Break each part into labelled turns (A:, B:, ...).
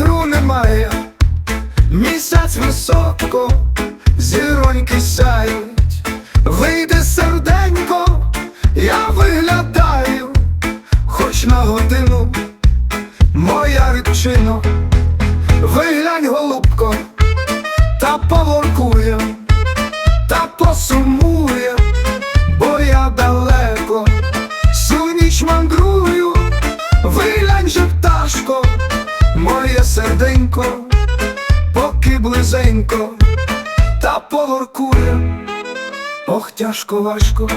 A: вітру немає, місяць високо, зіроньки сяють, вийде серденько, я виглядаю, хоч на годину, моя речино, виглянь голубко. Моє серденько, поки близенько, та поворкує, ох, тяжко важко.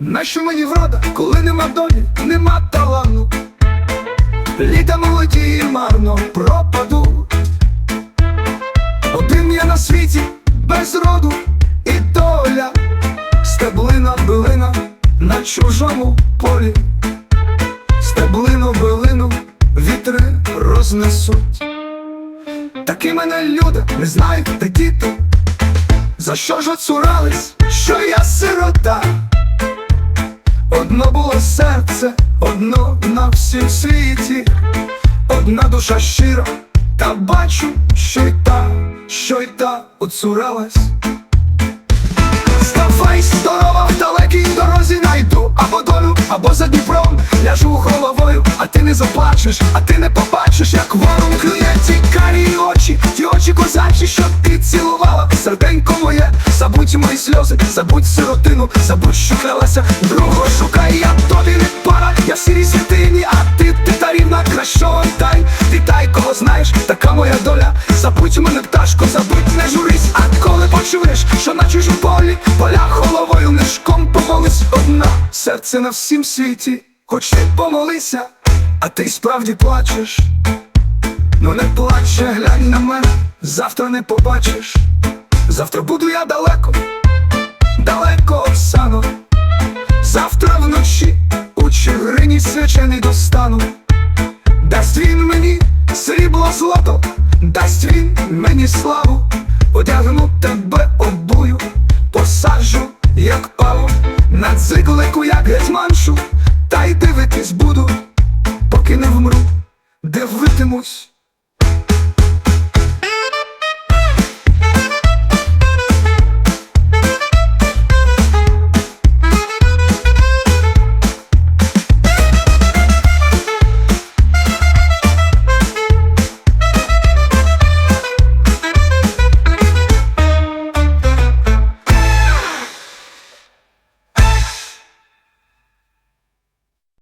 A: Нащо мені врода, коли нема долі, нема талану? Літа молоді марно пропаду. Один я на світі без роду і доля, стеблина билина на чужому полі, рознесуть. Такі мене люди не знають, де діти. За що ж оцурались, що я сирота? Одно було серце, одно на всім світі, одна душа щира, та бачу, що й та, що й та оцуралась. Ставай здорова, в далекій дорозі найду або долю, або за Дніпром ляжу не заплачеш, а ти не побачиш, як ворон клює ті карі очі, ті очі козачі, що ти цілувала, серденько моє, забудь мої сльози, забудь сиротину, забудь, що клялася, другого шукай, я тобі не пара, я в сірій світині, а ти, ти та рівна, кращого дай, вітай, кого знаєш, така моя доля, забудь мене, пташко, забудь, не журись, а коли почуєш, що на чужу полі, поля головою нишком помолись. Одна, серце на всім світі, хоч ти помолися, а ти справді плачеш. Ну не плаче, глянь на мене, завтра не побачиш. Завтра буду я далеко, далеко Оксано. Завтра вночі у чигирині свячений достану. Дасть він мені срібло злото, дасть він мені славу, одягну тебе обую, посаджу, як паву, на циклику, як гетьманшу, та й дивитись буду, поки не вмру, дивитимусь